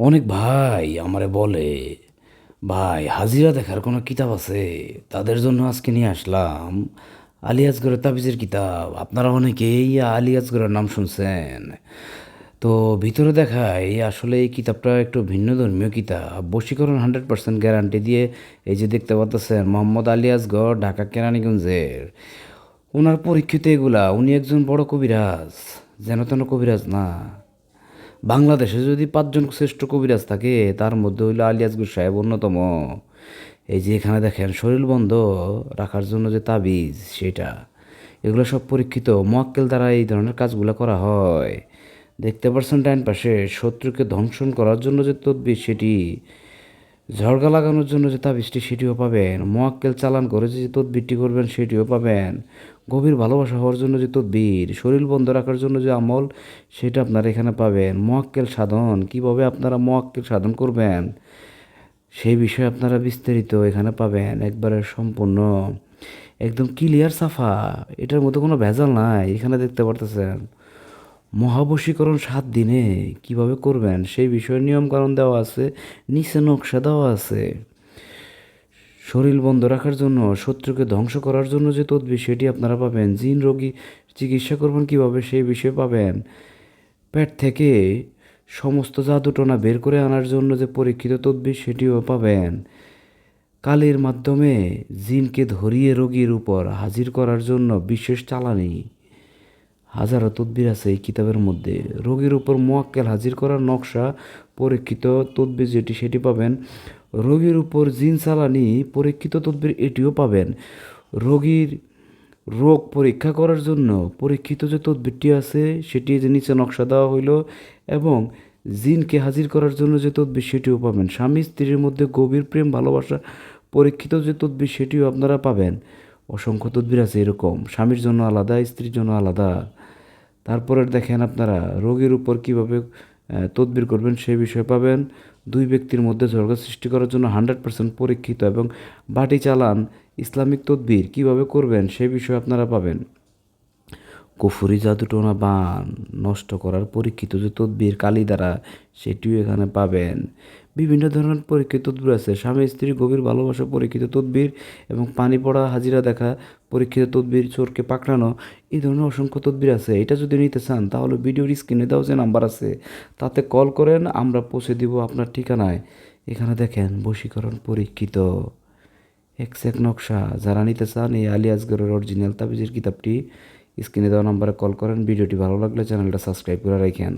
অনেক ভাই আমারে বলে, ভাই, হাজিরা দেখার কোনো কিতাব আছে? তাদের জন্য আজকে নিয়ে আসলাম আলিয়াজগড়ের তাবিজের কিতাব। আপনারা অনেকেই আলিয়াজগড়ের নাম শুনছেন। তো ভিতরে দেখায় আসলে এই কিতাবটা একটু ভিন্ন ধর্মীয় কিতাব। বশীকরণ হান্ড্রেড পার্সেন্ট গ্যারান্টি দিয়ে এই যে দেখতে পাচ্ছেন মোহাম্মদ আলিয়াজগড়, ঢাকা কেরানীগঞ্জের। ওনার পরীক্ষিত এগুলা, উনি একজন বড় কবিরাজ, যেন তেন কবিরাজ না। বাংলাদেশে যদি পাঁচজন শ্রেষ্ঠ কবিরাজ থাকে, তার মধ্যে হইল আলিয়াজগুর সাহেব অন্যতম। এই যে এখানে দেখেন, শরীর বন্ধ রাখার জন্য যে তাবিজ, সেটা। এগুলো সব পরীক্ষিত, মোয়াক্কেল দ্বারা এই ধরনের কাজগুলো করা হয়। দেখতে পাচ্ছেন ডাইন পাশে, শত্রুকে ধ্বংসন করার জন্য যে তদবির সেটি ঝড়গা লাগানোর জন্য যে তাবিজটি, সেটিও পাবেন। মোয়াক্কেল চালান করে যে তদবিরটি করবেন, সেটিও পাবেন। গভীর ভালোবাসা হওয়ার জন্য যে তদবির, শরীর বন্ধ রাখার জন্য যে আমল, সেটা আপনারা এখানে পাবেন। মোয়াক্কেল সাধন, কীভাবে আপনারা মোয়াক্কেল সাধন করবেন, সেই বিষয়ে আপনারা বিস্তারিত এখানে পাবেন একবারে সম্পূর্ণ। একদম ক্লিয়ার সাফা, এটার মধ্যে কোনো ভেজাল নাই, এখানে দেখতে পারতেছেন। মহাবশীকরণ সাত দিনে কীভাবে করবেন, সেই বিষয়ে নিয়মকানুন দেওয়া আছে, নিচে নকশা দেওয়া আছে। শরীর বন্ধ রাখার জন্য, শত্রুকে ধ্বংস করার জন্য যে তদবির, সেটি আপনারা পাবেন। জিন রোগী চিকিৎসা করবেন কীভাবে, সেই বিষয়ে পাবেন। পেট থেকে সমস্ত জাদুটনা বের করে আনার জন্য যে পরীক্ষিত তদবির, সেটিও পাবেন। কালের মাধ্যমে জিনকে ধরিয়ে রোগীর উপর হাজির করার জন্য বিশেষ চালানি। হাজারো তদবির আছে এই কিতাবের মধ্যে। রোগীর উপর মোয়াক্কেল হাজির করার নকশা পরীক্ষিত তদবির যেটি, সেটি পাবেন। রোগীর উপর জিন চালানি, পরীক্ষিত তদবির এটিও পাবেন। রোগীর রোগ পরীক্ষা করার জন্য পরীক্ষিত যে তদবিরটি আছে, সেটি যে নিচে নকশা দেওয়া হইল এবং জিনকে হাজির করার জন্য যে তদবির, সেটিও পাবেন। স্বামী স্ত্রীর মধ্যে গভীর প্রেম, ভালোবাসা, পরীক্ষিত যে তদবির, সেটিও আপনারা পাবেন। অসংখ্য তদবির আছে এরকম। স্বামীর জন্য আলাদা, স্ত্রীর জন্য আলাদা। তারপরে দেখেন আপনারা, রোগীর উপর কীভাবে তদবির করবেন, সেই বিষয়ে পাবেন। দুই ব্যক্তির মধ্যে ঝগড়া সৃষ্টি করার জন্য হান্ড্রেড পার্সেন্ট পরীক্ষিত এবং বাটি চালান ইসলামিক তদবির কীভাবে করবেন সেই বিষয়ে আপনারা পাবেন। কুফুরি জাদুটোনা বান নষ্ট করার পরীক্ষিত যে তদবির কালি দ্বারা সেটিও এখানে পাবেন। বিভিন্ন ধরনের পরীক্ষিত তদবির আছে। স্বামী, স্ত্রী, গভীর ভালোবাসা, পরীক্ষিত তদবির এবং পানি পড়া, হাজিরা দেখা, পরীক্ষিত তদবির, চোরকে পাকড়ানো, এই ধরনের অসংখ্য তদবির আছে। এটা যদি নিতে চান, তাহলে ভিডিওর স্ক্রিনে দেওয়া যে নাম্বার আছে, তাতে কল করেন, আমরা পৌঁছে দিব আপনার ঠিকানায়। এখানে দেখেন, বশীকরণ পরীক্ষিত। এক নকশা। যারা নিতে চান, এই আলী আসগরের অরিজিনাল তাবিজের কিতাবটি স্ক্রিনে দেওয়া নম্বরে কল করেন। ভিডিওটি ভালো লাগলে চ্যানেলটা সাবস্ক্রাইব করে রাখেন।